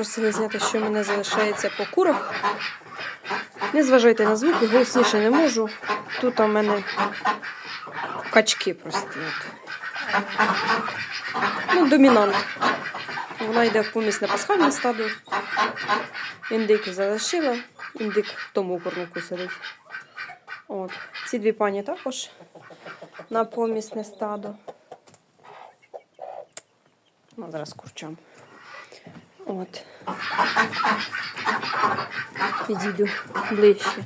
просили зняти, що в мене залишається по курах. Не зважайте на звуки, голосніше не можу. Тут у мене качки прості. От. Ну, домінант. Вона йде в помість на пасхальне стадо. Індики залишила. Індик в тому курнику сидить. От. Ці дві пані також на помісне стадо. Ну, зараз курчам. От. Підійду ближче.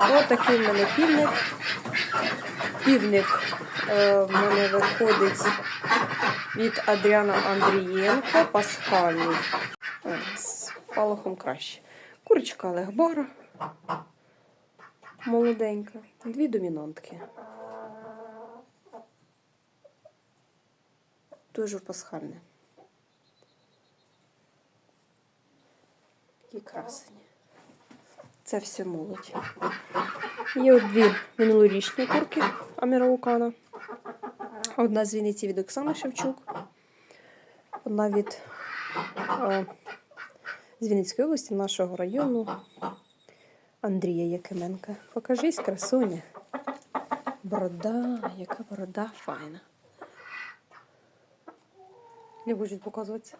Ось такий в мене півник. Півник е, в мене виходить від Адріана Андрієнко, пасхальний. Е, З палахом краще. Курочка Легбара. Молоденька. Дві домінантки. Дуже пасхальне. Такі красені. Це все молодь. Є от дві минулорічні курки Аміраукана. Одна з Вінниці від Оксани Шевчук. Одна від е, з Вінницької області, нашого району Андрія Якименка. Покажись, красуня. Борода, яка борода файна. Не хочуть показуватися.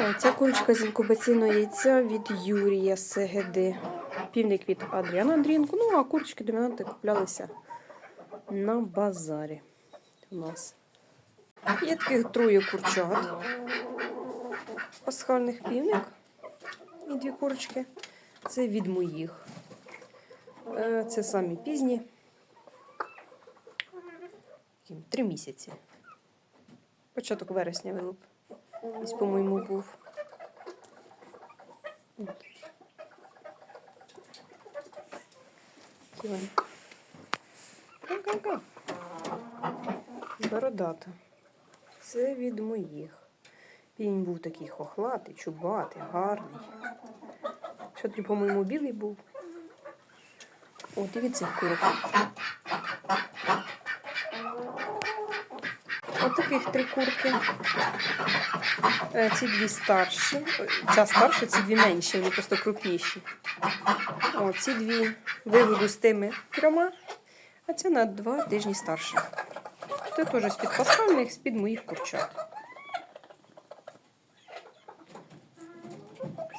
О, Ця курочка з інкубаційного яйця від Юрія Сегеди. Півник від Адріана Андрієнко. Ну, а курочки домінанти куплялися на базарі у нас. Є таких троє курчат. Пасхальних півник і дві курочки. Це від моїх. Е, Це самі пізні. Три місяці. Початок вересня вилуп. Ось, по-моєму, був. Бородата. Це від моїх. Він був такий хохлатий, чубатий, гарний. Що тоді, по-моєму, білий був. О, дивіться курок. От три курки. Е, Ці дві старші. Ця старша, ці дві менші, вони просто крупніші. О, ці дві виводу з тими трьома, а ця на два тижні старша. Це теж з-під пасхальних, з-під моїх курчат.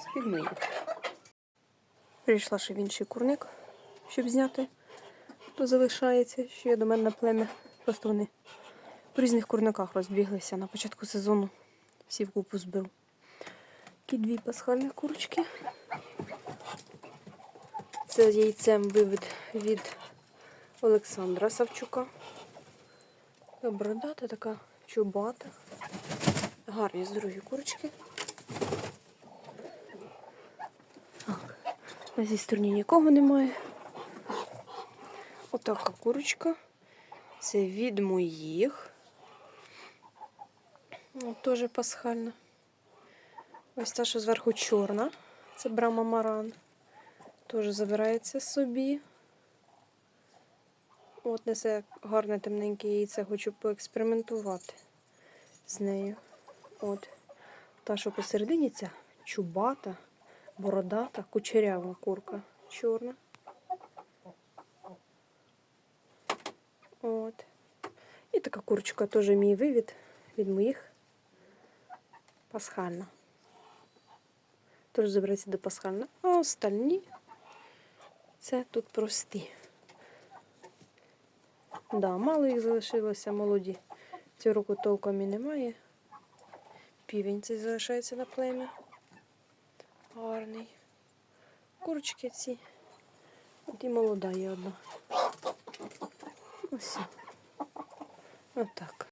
З-під моїх. Прийшла ще в інший курник, щоб зняти. То залишається, що є до мене плем'я. Просто вони в різних курниках розбіглися на початку сезону. Всі в купу збив. Такі дві пасхальні курочки. Це яйцем вивід від Олександра Савчука. Така Бородата, така чубата. Гарні здорові курочки. На цій стороні нікого немає. Отака курочка. Це від моїх. Ну, Теж пасхальна. Ось та, що зверху чорна. Це брама маран. Теж забирається собі. От несе гарне темненьке яйце, хочу поекспериментувати з нею. От. Та, що посередині ця чубата, бородата, кучерява курка. Чорна. От. І така курочка теж мій вивід від моїх пасхальна. Тож забереться до пасхальна. А остальні це тут прості. Да, мало їх залишилося, молоді. Цього року толком і немає. Півень цей залишається на плем'я. Гарний. Курочки ці. От і молода є одна. Ось. Отак.